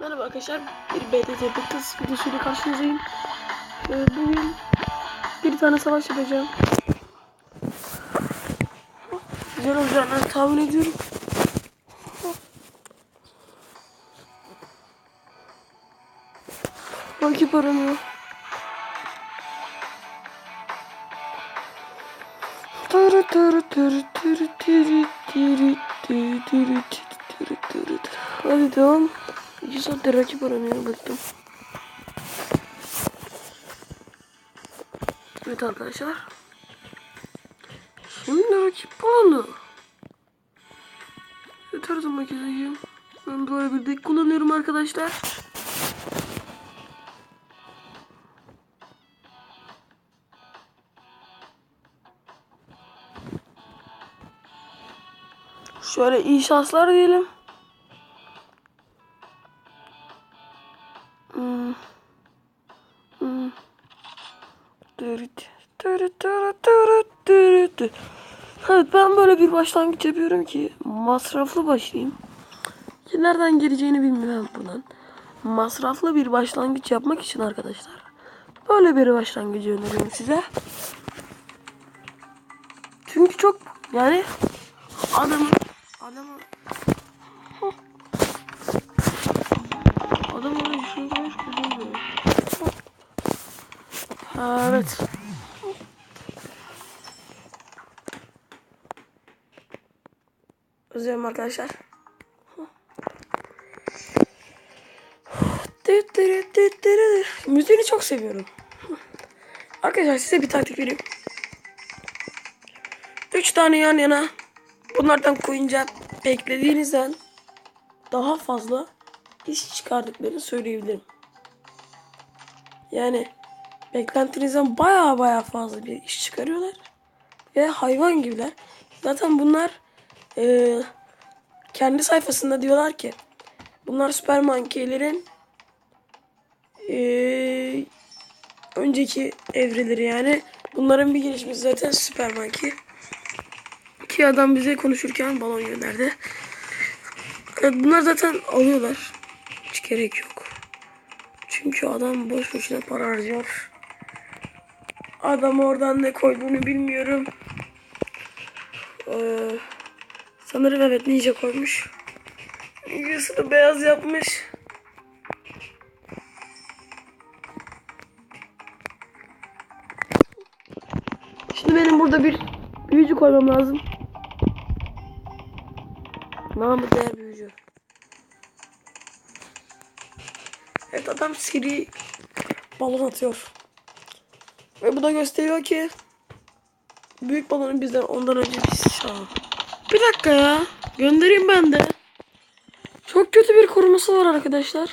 Merhaba arkadaşlar, bir BTT kız videosuyla karşınızdayım. Ee, bugün bir tane savaş yapacağım. Güzel olacağını tahmin ediyorum. Rakip aranıyor. Tırı tırı tırı tırı tırı tırı tırı tırı tırı tırı tırı. Hadi devam. İki saattir rakip aranıyor bıktım. Evet arkadaşlar. Şimdi rakip bulanı. Evet her zaman gezeceğim. Ben böyle bir deck kullanıyorum arkadaşlar. Şöyle iyi şanslar diyelim. Evet ben böyle bir başlangıç yapıyorum ki masraflı başlayayım. Nereden geleceğini bilmiyorum bunun. Masraflı bir başlangıç yapmak için arkadaşlar. Böyle bir başlangıcı öneriyorum size. Çünkü çok yani adamın adamın Evet. Özlüyorum arkadaşlar. Müziğini çok seviyorum. Arkadaşlar size bir taktik vereyim. Üç tane yan yana bunlardan koyunca beklediğinizden daha fazla iş çıkardıklarını söyleyebilirim. Yani beklentinizden baya baya fazla bir iş çıkarıyorlar. Ve hayvan gibiler. Zaten bunlar e, kendi sayfasında diyorlar ki bunlar süper monkeylerin e, önceki evreleri yani. Bunların bir gelişmesi zaten süper monkey. Ki adam bize konuşurken balon gönderdi. Evet, bunlar zaten alıyorlar. Hiç gerek yok. Çünkü adam boş boşuna para harcıyor. Adam oradan ne koyduğunu bilmiyorum. Ee, sanırım evet ninja koymuş. Ninjasını beyaz yapmış. Şimdi benim burada bir büyücü koymam lazım. Namı değer büyücü. Evet adam seri balon atıyor. Ve bu da gösteriyor ki büyük balonu bizden ondan önce biz şah. Bir dakika ya. Göndereyim ben de. Çok kötü bir koruması var arkadaşlar.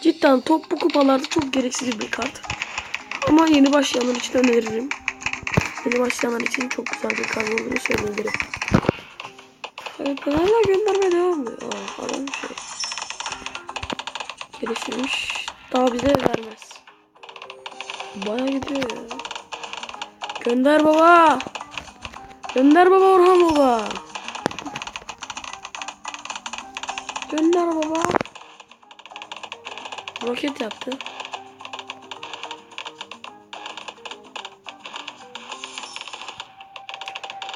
Cidden top bu kupalarda çok gereksiz bir kart. Ama yeni başlayanlar için öneririm. Yeni başlayanlar için çok güzel bir kart olduğunu söyleyebilirim. Evet ben hala göndermeye devam ediyor. Aa, adam şey geliştirmiş. Daha bize vermez. Baya gidiyor. Gönder baba. Gönder baba Orhan baba. Gönder baba. Roket yaptı.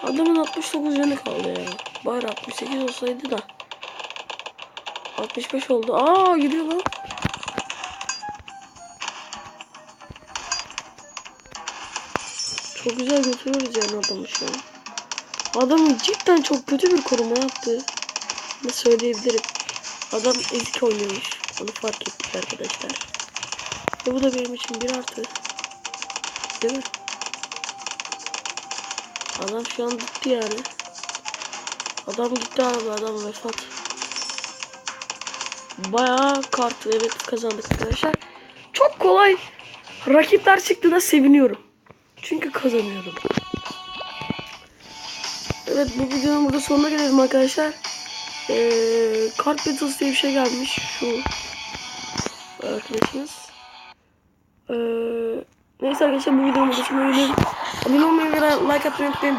Adamın 69 canı kaldı ya. Bari 68 olsaydı da. 65 oldu. Aa gidiyor lan. Çok güzel götürüyoruz yani adamı şu an. Adam cidden çok kötü bir koruma yaptı. Ne söyleyebilirim. Adam ezik oynuyormuş. Onu fark ettik arkadaşlar. Ve bu da benim için bir artı. Değil mi? Adam şu an gitti yani. Adam gitti abi adam vefat. Bayağı kart evet kazandık arkadaşlar. Çok kolay. Rakipler çıktığında seviniyorum. Çünkü kazanıyorum. Evet bu videonun burada sonuna gelelim arkadaşlar. Ee, kart battles diye bir şey gelmiş. Şu arkadaşınız. Ee, neyse arkadaşlar bu burada sonuna gelelim. Abone olmayı ve like atmayı unutmayın.